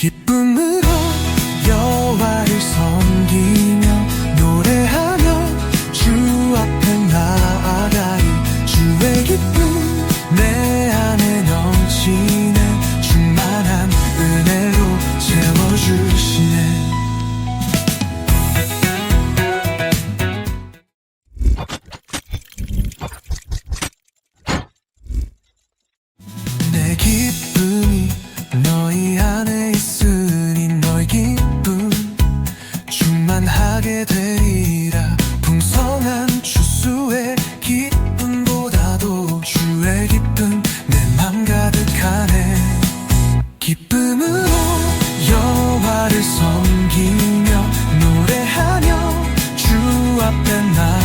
기쁨으로 여호와를 섬기며 노래하며 주 앞에 나아가리 주의 기쁨 내 안에 넘치네 충만한 은혜로 채워주시네. 내 기쁨 기쁨으로 여와를 섬기며 노래하며 주 앞에 나